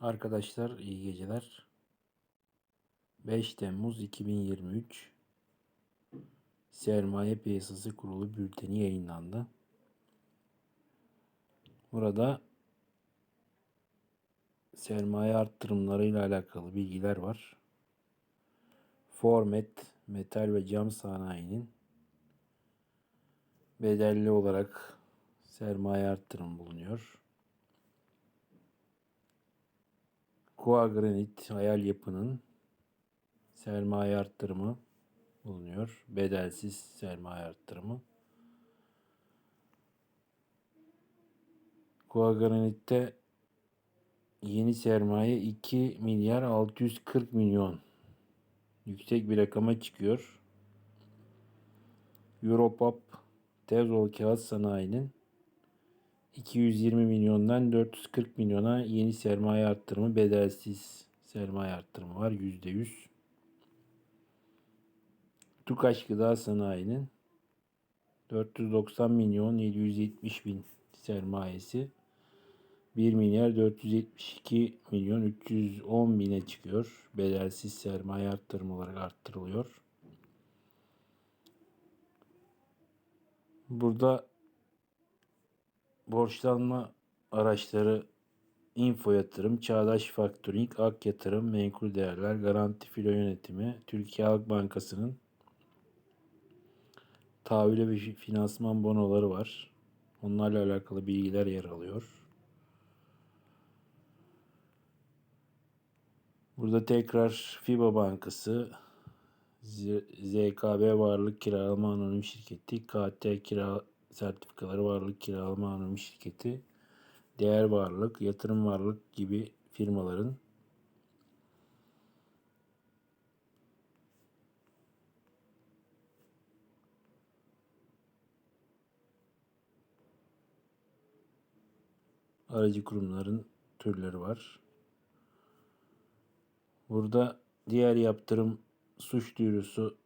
Arkadaşlar iyi geceler. 5 Temmuz 2023 Sermaye Piyasası Kurulu bülteni yayınlandı. Burada sermaye arttırımları ile alakalı bilgiler var. Formet, metal ve cam sanayinin bedelli olarak sermaye arttırımı bulunuyor. Koa Granit Hayal Yapı'nın sermaye arttırımı bulunuyor. Bedelsiz sermaye arttırımı. Koa Granit'te yeni sermaye 2 milyar 640 milyon yüksek bir rakama çıkıyor. Europop Tezol Kağıt Sanayi'nin 220 milyondan 440 milyona yeni sermaye arttırımı bedelsiz sermaye arttırımı var %100. Tukaş Gıda Sanayi'nin 490 milyon 770 bin sermayesi 1 milyar 472 milyon 310 bine çıkıyor. Bedelsiz sermaye arttırımı olarak arttırılıyor. Burada borçlanma araçları Info Yatırım, Çağdaş Faktörink, Ak Yatırım, Menkul Değerler, Garanti Filo Yönetimi, Türkiye Halk Bankası'nın tahvili ve finansman bonoları var. Onlarla alakalı bilgiler yer alıyor. Burada tekrar FIBA Bankası, ZKB Varlık Kiralama Anonim Şirketi, KT Kira Sertifikaları Varlık Kiralama Anonim Şirketi, Değer Varlık, Yatırım Varlık gibi firmaların aracı kurumların türleri var. Burada diğer yaptırım suç duyurusu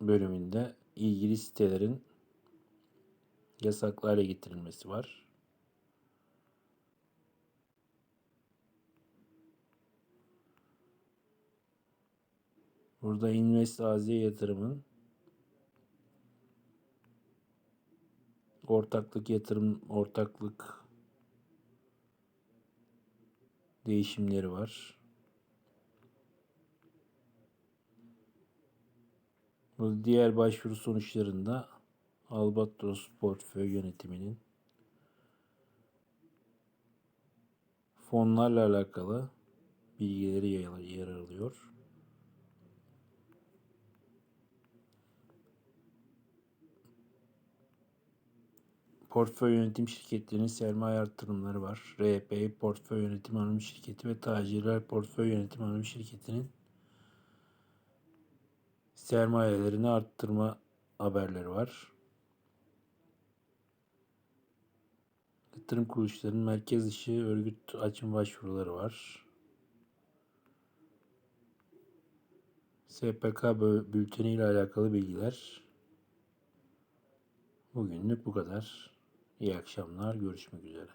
bölümünde ilgili sitelerin yasaklı getirilmesi var. Burada Invest AZ yatırımın ortaklık yatırım ortaklık değişimleri var. Bu diğer başvuru sonuçlarında Albatros portföy yönetiminin fonlarla alakalı bilgileri yer alıyor. Portföy yönetim şirketlerinin sermaye artırımları var. RP Portföy Yönetim Anonim Şirketi ve Tacirler Portföy Yönetim Anonim Şirketi'nin sermayelerini arttırma haberleri var. Yatırım kuruluşlarının merkez dışı örgüt açım başvuruları var. SPK bülteni ile alakalı bilgiler. Bugünlük bu kadar. İyi akşamlar. Görüşmek üzere.